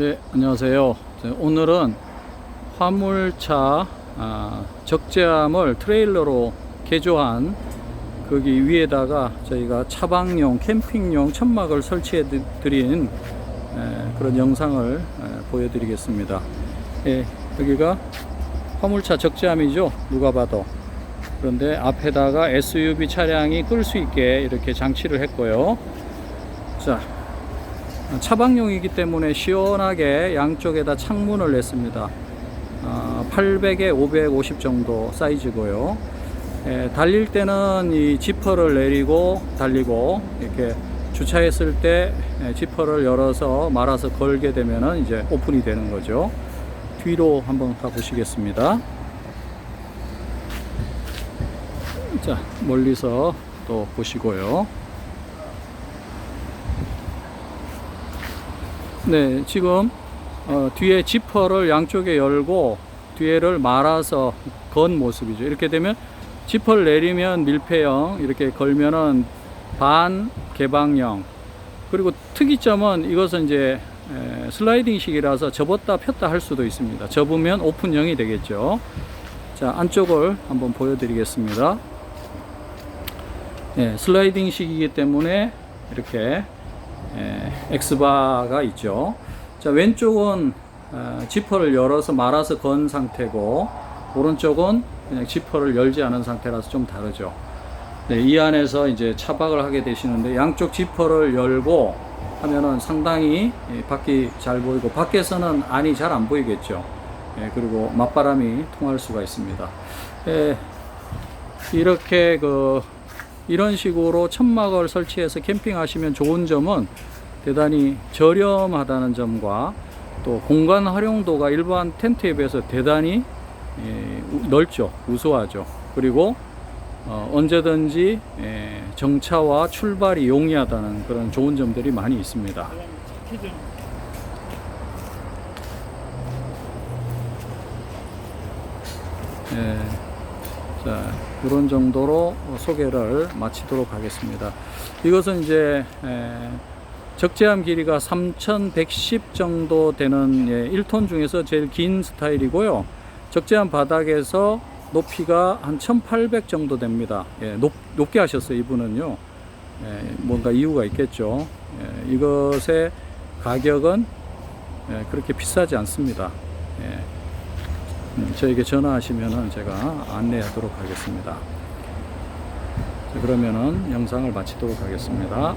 네, 안녕하세요. 자, 오늘은 화물차 아, 적재함을 트레일러로 개조한 거기 위에다가 저희가 차박용, 캠핑용 천막을 설치해 드- 드린 에, 그런 영상을 에, 보여드리겠습니다. 예, 여기가 화물차 적재함이죠. 누가 봐도. 그런데 앞에다가 SUV 차량이 끌 수 있게 이렇게 장치를 했고요. 자, 차박용이기 때문에 시원하게 양쪽에다 창문을 냈습니다. 800에 550 정도 사이즈고요. 에, 달릴 때는 이 지퍼를 내리고 달리고 이렇게 주차했을 때 에, 지퍼를 열어서 말아서 걸게 되면은 이제 오픈이 되는 거죠. 뒤로 한번 가 보시겠습니다. 자, 멀리서 또 보시고요. 네, 지금 어, 뒤에 지퍼를 양쪽에 열고 뒤에를 말아서 건 모습이죠. 이렇게 되면 지퍼를 내리면 밀폐형, 이렇게 걸면은 반 개방형. 그리고 특이점은 이것은 이제 에, 슬라이딩식이라서 접었다 폈다 할 수도 있습니다. 접으면 오픈형이 되겠죠. 자, 안쪽을 한번 보여드리겠습니다. 네, 슬라이딩식이기 때문에 이렇게 에, X바가 있죠. 자, 왼쪽은 어, 지퍼를 열어서 말아서 건 상태고, 오른쪽은 그냥 지퍼를 열지 않은 상태라서 좀 다르죠. 네, 이 안에서 이제 차박을 하게 되시는데, 양쪽 지퍼를 열고 하면은 상당히 예, 밖이 잘 보이고, 밖에서는 안이 잘 안 보이겠죠. 예, 그리고 맞바람이 통할 수가 있습니다. 예, 이렇게 그 이런 식으로 천막을 설치해서 캠핑하시면 좋은 점은 대단히 저렴하다는 점과 또 공간 활용도가 일반 텐트에 비해서 대단히 예, 우- 넓죠, 우수하죠. 그리고 어, 언제든지 예, 정차와 출발이 용이하다는 그런 좋은 점들이 많이 있습니다. 예, 자, 이런 정도로 소개를 마치도록 하겠습니다. 이것은 이제 에, 적재함 길이가 3,110 정도 되는 예, 1톤 중에서 제일 긴 스타일이고요. 적재함 바닥에서 높이가 한 1,800 정도 됩니다. 예, 높, 높게 하셨어요, 이분은요. 예, 뭔가 이유가 있겠죠. 예, 이것의 가격은 예, 그렇게 비싸지 않습니다. 저에게 전화하시면은 제가 안내하도록 하겠습니다. 자, 그러면은 영상을 마치도록 하겠습니다.